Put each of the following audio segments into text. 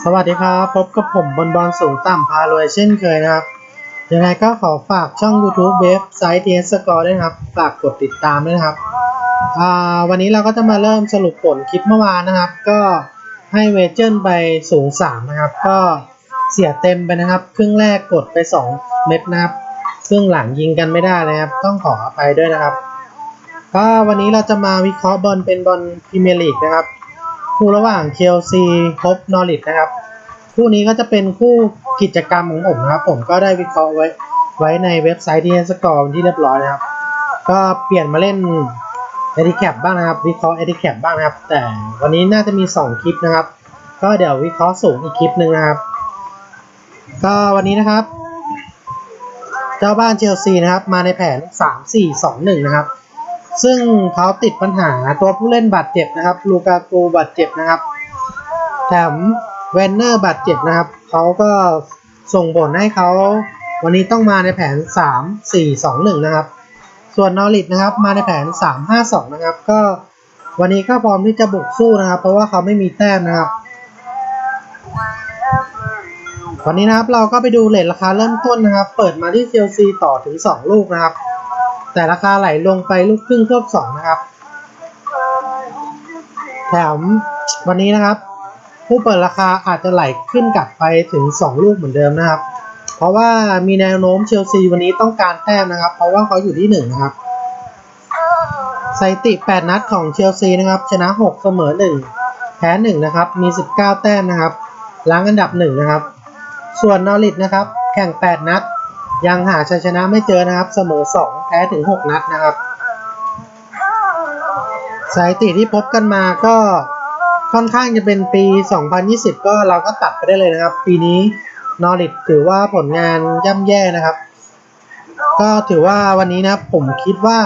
สวัสดีครับ พบกับผมบนบอลสูงต่ำพารวยเช่นเคยนะครับ ยังไงก็ขอฝากช่อง YouTube เว็บไซต์ TS Score ด้วยนะครับ ฝากกดติดตามด้วยนะครับ วันนี้เราก็จะมาเริ่มสรุปผลคลิปเมื่อวานนะครับ ก็ให้เวเจนไปสูง3นะครับ ก็เสียเต็มไปนะครับ ครึ่งแรกกดไป 2 เม็ดนะครับครึ่งหลังยิงกันไม่ได้นะครับ ต้องขออภัยด้วยนะครับก็วันนี้เราจะมาวิเคราะห์บอลเป็นบอลพรีเมียร์ลีกนะครับ คู่ระหว่างเชลซีพบนอริทนะครับ คู่นี้ก็จะเป็นคู่กิจกรรมของผมนะครับ ผมก็ได้วิเคราะห์ไว้ไว้ในเว็บไซต์ที่สกอร์ที่เรียบร้อยนะครับ ก็เปลี่ยนมาเล่นเอ i ิแคปบ้างนะครับ วิเคราะห์เอ i ิแคปบ้างนะครับ แต่วันนี้น่าจะมี 2 คลิปนะครับ ก็เดี๋ยววิเคราะห์สูงอีกคลิปหนึ่งนะครับ ก็วันนี้นะครับ เจ้าบ้านเชลซีนะครับ มาในแผน 3-4-2-1 นะครับ ซึ่งเขาติดปัญหาตัวผู้เล่นบาดเจ็บนะครับ ลูกากูบาดเจ็บนะครับ แถมเวนเนอร์บาดเจ็บนะครับ เขาก็ส่งผลให้เขาวันนี้ต้องมาในแผน 3 4 2 1 นะครับ ส่วนนอริทนะครับมาในแผน 3 5 2 นะครับ ก็วันนี้ก็พร้อมที่จะบุกสู้นะครับ เพราะว่าเขาไม่มีแต้มนะครับวันนี้นะครับเราก็ไปดูเลทราคาเริ่มต้นนะครับ เปิดมาที่เชลซีต่อถึง 2 ลูกนะครับ แต่ราคาไหลลงไปลูกครึ่งควบสองนะครับ แถมวันนี้นะครับ ผู้เปิดราคาอาจจะไหลขึ้นกลับไปถึง 2 ลูกเหมือนเดิมนะครับ เพราะว่ามีแนวโน้มเชลซีวันนี้ต้องการแต้มนะครับ เพราะว่าเขาอยู่ที่1นะครับสถิติ 8 นัดของเชลซีนะครับ ชนะ 6 เสมอ 1 แพ้ 1 นะครับ มี 19 แต้มนะครับล้างอันดับ 1 นะครับ ส่วนนอริทนะครับ แข่ง 8 นัด ยังหาชัยชนะไม่เจอนะครับ เสมอ 2 พ้ถึง 6 นัดนะครับสถิติที่พบกันมาก็ค่อนข้างจะเป็นปี 2020 ก็เราก็ตัดไปได้เลยนะครับ ปีนี้นอริทถือว่าผลงานย่ำแย่นะครับ ก็ถือว่าวันนี้นะผมคิดว่า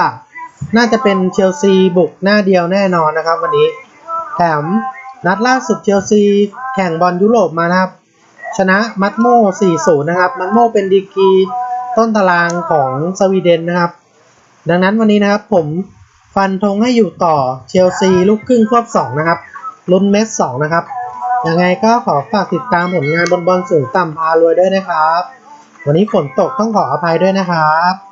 น่าจะเป็นเชลซีบุกหน้าเดียวแน่นอนนะครับ วันนี้ แถมนัดล่าสุดเชลซีแข่งบอลยุโรปมานะครับ ชนะมัตโม4-0 นะครับ มัตโมเป็นดีกรี ต้นตารางของสวีเดนนะครับ ดังนั้นวันนี้นะครับผมฟันธงให้อยู่ต่อเชลซีลูกครึ่งควบ2นะครับลุ้นเมส2นะครับยังไงก็ขอฝากติดตามผลงานบนบอลสูงต่ำพารวยด้วยนะครับ วันนี้ฝนตกต้องขออภัยด้วยนะครับ